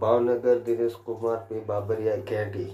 ભાવનગર દિનેશ કુમાર પી બાબરિયા કેડી.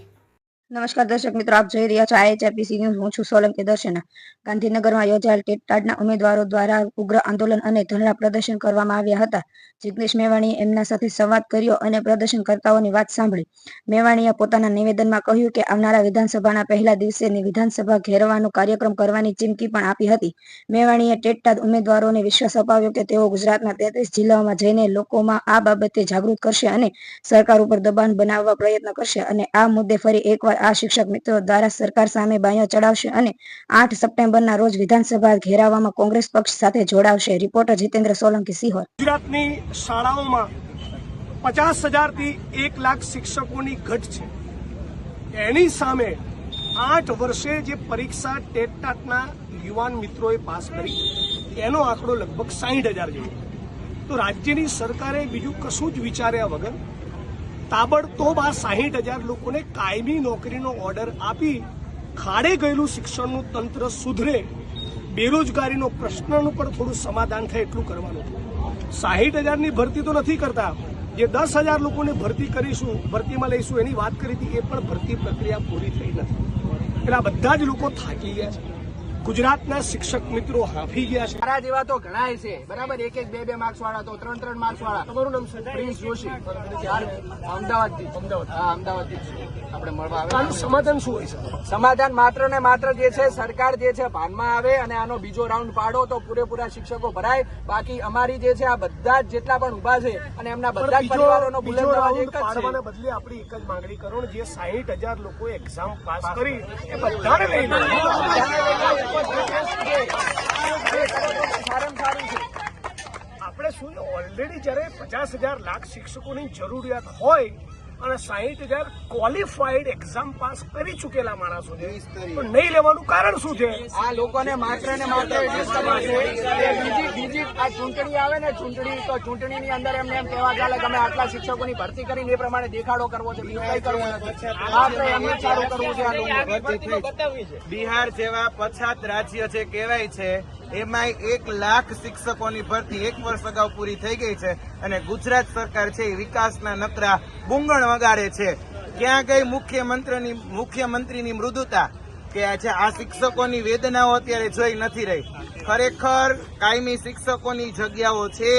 નમસ્કાર દર્શક મિત્રો, આપ જોઈ રહ્યા છો આઈએચઆરપીસી ન્યૂઝ. હું છું સોલંકી દર્શના. ગાંધીનગરમાં યોજાયેલ ટેટાડના ઉમેદવારો દ્વારા ઉગ્ર આંદોલન અને ધરણા પ્રદર્શન કરવામાં આવ્યા હતા. જિગ્નેશ મેવાણીએ એમના સાથે સંવાદ કર્યો અને પ્રદર્શનકર્તાઓની વાત સાંભળી. મેવાણીએ પોતાના નિવેદનમાં કહ્યું કે આવનારા વિધાનસભાના પહેલા દિવસેની વિધાનસભા ઘેરવાનો કાર્યક્રમ કરવાની ચીમકી પણ આપી હતી. મેવાણીએ ટેટટાટ ઉમેદવારોને વિશ્વાસ અપાવ્યો કે તેઓ ગુજરાતના તેત્રીસ જિલ્લાઓમાં જઈને લોકોમાં આ બાબતે જાગૃત કરશે અને સરકાર ઉપર દબાણ બનાવવા પ્રયત્ન કરશે અને આ મુદ્દે ફરી એકવાર આ શિક્ષક મિત્રો દ્વારા સરકાર સામે બાયો ચડાવશે અને આઠ સપ્ટેમ્બરના રોજ વિધાનસભા ઘેરાવામાં કોંગ્રેસ પક્ષ સાથે જોડાવશે. રિપોર્ટર જીતેન્દ્ર સોલંકી, સિહોર. ગુજરાતની શાળાઓમાં પચાસ હજારથી એક લાખ શિક્ષકોની ઘટ છે. એની સામે આઠ વર્ષે જે પરીક્ષા ટેટટાટના યુવાન મિત્રોએ પાસ કરી, એનો આંકડો લગભગ સાહીઠ હજાર જેવો. તો રાજ્યની સરકારે બીજું કશું જ વિચાર્યા વગર તાબડતોબ આ સાહીઠ હજાર લોકોને કાયમી નોકરીનો ઓર્ડર આપી ખાડે ગયેલું શિક્ષણનું તંત્ર સુધરે. બેરોજગારીનો પ્રશ્નનું પણ થોડું સમાધાન થાય એટલું કરવાનું. સાહીઠ હજારની ભરતી તો નથી કરતા. જે દસ હજાર લોકોને ભરતી કરીશું, ભરતીમાં લઈશું એની વાત કરી હતી, એ પણ ભરતી પ્રક્રિયા પૂરી થઈ નથી. એટલે આ બધા જ લોકો થાકી ગયા છે. ગુજરાતના શિક્ષક મિત્રો હાફી ગયા છે. મારા જેવા તો ઘણાય છે. બરાબર? એક એક બે બે માર્ક્સ વાળા તો ત્રણ ત્રણ માર્ક્સ વાળા. તમારું નામ પ્રિન્સ જોશી. અમદાવાદથી અમદાવાદ. હા અમદાવાદથી આપણે મળવા આવે. આનું સમાધાન શું હોય છે? સમાધાન માત્ર ને માત્ર જે છે સરકાર જે છે ભાનમાં આવે અને આનો બીજો રાઉન્ડ પાડો તો પૂરેપૂરા શિક્ષકો ભરાય. બાકી અમારી જે છે આ બધા જ જેટલા પણ ઊભા છે અને એમના બધા જ પરિવારોનો બુલેટ અવાજ એક જ છે. બદલે આપણી એક જ માંગણી કરો જે સાહીઠ હજાર લોકો એક્ઝામ પાસ કરી એ બધાને લઈ લો. સારામાં સારું છે આપણે શું ઓલરેડી જ્યારે પચાસ હજાર લાખ શિક્ષકોની જરૂરિયાત હોય અને સાહીઠ હજાર ક્વોલિફાઈડ એક્ઝામ પાસ કરી ચૂકેલા માણસો છે પણ નહીં લેવાનું કારણ શું છે? આ લોકોને માત્ર ને માત્ર બીજી બીજી આ ચૂંટણી આવે ને ચૂંટણી તો ચૂંટણીની અંદર એમને એમ કહેવા ચાલે કે અમે આટલા શિક્ષકોની ભરતી કરીને એ પ્રમાણે દેખાડો કરવો છે બીજું કઈ કરવું નથી. માત્ર સારું કરવું છે બિહાર જેવા પછાત રાજ્ય છે કહેવાય છે એમાંય એક લાખ શિક્ષકોની ભરતી એક વર્ષ અગાઉ પૂરી થઈ ગઈ છે અને ગુજરાત સરકાર છે એ વિકાસના નકરા બુંગણ વગાડે છે. ક્યાં ગઈ મુખ્યમંત્રીની મુખ્યમંત્રીની મૃદુતા? કે આજે આ શિક્ષકોની વેદનાઓ અત્યારે જોઈ નથી રહી. ખરેખર કાયમી શિક્ષકોની જગ્યાઓ છે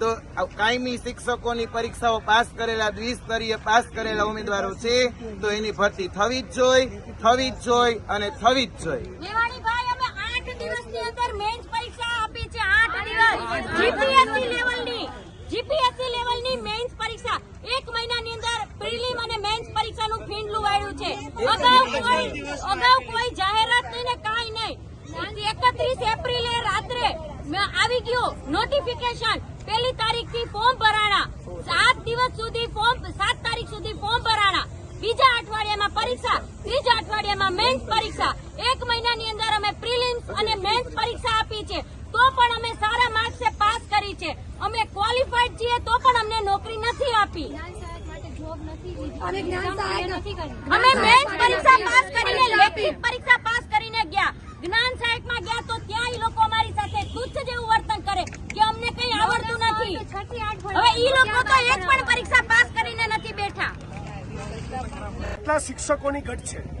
તો કાયમી શિક્ષકોની પરીક્ષાઓ પાસ કરેલા દ્વિસ્તરીય પાસ કરેલા ઉમેદવારો છે તો એની ભરતી થવી જ જોઈ, થવી જ જોઈ અને થવી જ જોઈ. આઠ દિવસની અંદર રાત્રે આવી ગયું. નોટિફિકેશન પહેલી તારીખથી ફોર્મ ભરાણા. સાત દિવસ સુધી ફોર્મ સાત તારીખ સુધી ફોર્મ ભરાણા. બીજા અઠવાડિયામાં પરીક્ષા, ત્રીજા અઠવાડિયામાં મેન્સ પરીક્ષા. એક મહિનાની અંદર અમે પ્રિલિમ્સ અને મેન્સ પરીક્ષા આપી છે. તો પણ અમે સારા માર્ક્સે પાસ કરી છે. અમે ક્વોલિફાઈડ છીએ તો પણ અમને નોકરી નથી આપી. અમે મેન્સ પરીક્ષા પાસ કરીને લેખિત પરીક્ષા પાસ કરીને ગયા. જ્ઞાન સહાયકમાં ગયા તો ત્યાં ઈ લોકો અમારી સાથે તુચ્છ જેવું વર્તન કરે કે અમને કઈ આવડતું નથી. હવે ઈ લોકો તો એક પણ પરીક્ષા પાસ કરીને નથી બેઠા. કેટલા શિક્ષકોની ઘટ છે?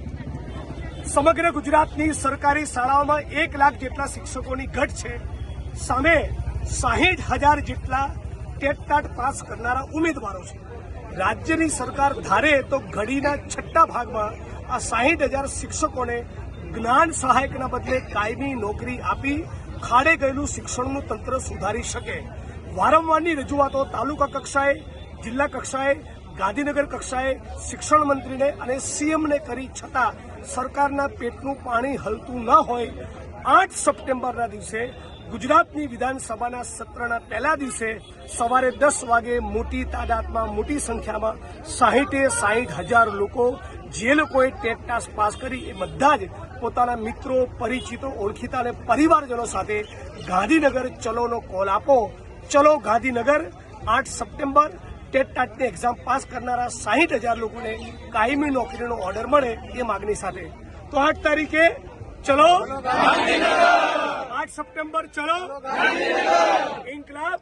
સમગ્ર ગુજરાતની સરકારી શાળાઓમાં એક લાખ જેટલા શિક્ષકોની ઘટ છે. સામે સાહીઠ હજાર જેટલા ટેટટાટ પાસ કરનારા ઉમેદવારો છે. રાજ્યની સરકાર ધારે તો ઘડીના છઠ્ઠા ભાગમાં આ સાહીઠ હજાર શિક્ષકોને જ્ઞાન સહાયકના બદલે કાયમી નોકરી આપી ખાડે ગયેલું શિક્ષણનું તંત્ર સુધારી શકે. વારંવારની રજૂઆતો તાલુકા કક્ષાએ, જિલ્લા કક્ષાએ ગાંધીનગર કક્ષાએ શિક્ષણ મંત્રીને અને સીએમને કરી છતાં સરકારના પેટનું પાણી હલતું ન હોય, આઠ સપ્ટેમ્બરના દિવસે ગુજરાતની વિધાનસભાના સત્રના પહેલા દિવસે સવારે દસ વાગે મોટી તાદાદમાં મોટી સંખ્યામાં સાહીઠે સાહીઠ હજાર લોકો જે લોકોએ ટેટ ટાસ્ક પાસ કરી એ બધા જ પોતાના મિત્રો, પરિચિતો, ઓળખીતા અને પરિવારજનો સાથે ગાંધીનગર ચલોનો કોલ આપો. ચલો ગાંધીનગર, આઠ સપ્ટેમ્બર ટેટ ટાટની એક્ઝામ પાસ કરનારા સાહીઠ હજાર લોકોને કાયમી નોકરીનો ઓર્ડર મળે એ માગણી સાથે. તો આઠ તારીખે ચલો આઠ સપ્ટેમ્બર ચલો ઇન્કલાબ.